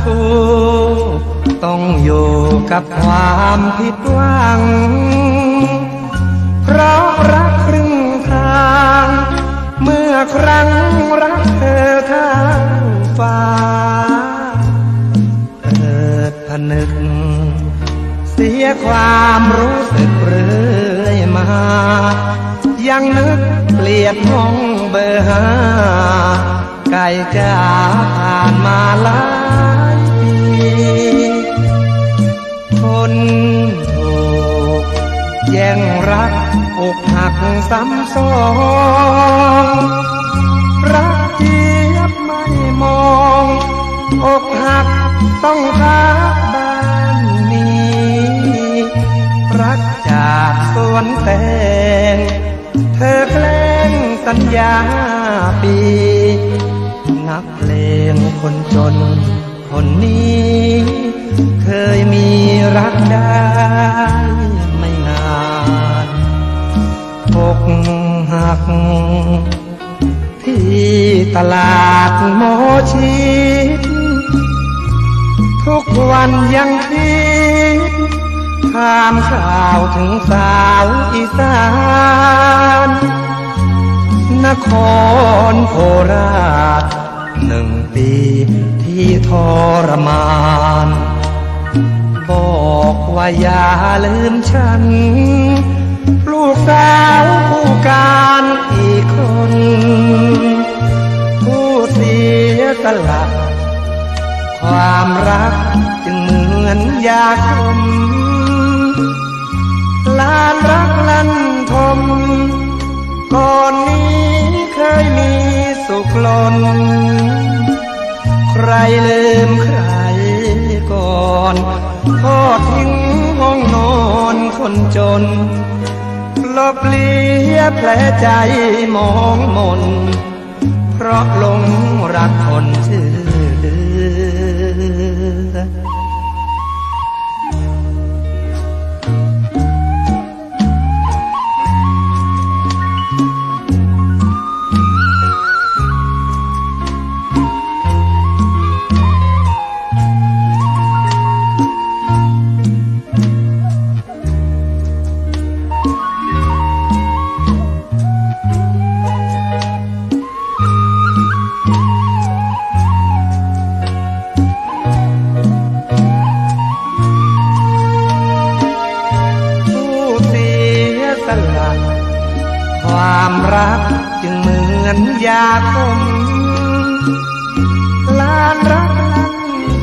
คู่ต้องอยู่กับความผิดหวัง เพราะรักครึ่งทาง เมื่อครั้งรักเธอทางฟ้าเกิดผนึก เสียความรู้สึกเรื่อยมา ยังนึกเกลียดห้องเบอร์ห้าไก่จ้าผ่านมาหลายปีคนถูกแย่งรักอกหักซ้ำซอนรักเจียบไม่มองอกหักต้องรักบ้านนี้รักจากสวนแตงเธอแกล้งสัญญาปีนัก งคนจน คนนี้ เคยมีรักได้ไม่นานอกหัก ที่ตลาดโมชิดทุกวันยังคิดถามข่าวถึงสาวอีสานนครโคราช ปีที่ทรมาน บอกว่าอย่าลืมฉัน ลูกสาวผู้การอีกคน ผู้เสียสละความรักจึงเหมือนยาคมลานรักลันทม ลืมใครก่อนทอดทิ้งห้องนอนคนจนลบเลียแผลใจมองมน เพราะหลงรักคนชื่อ จึงเหมือนยาคมลานรักลัน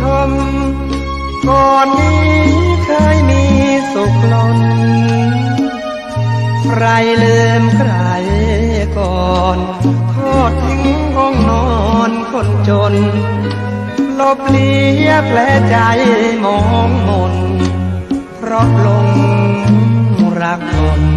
ทมก่อนนี้เคยมีสุขล้นใครลืมใครก่อนทอดทิ้งห้องนอนคนจน ลบเลียแผลใจมองมนเพราะหลงรักคน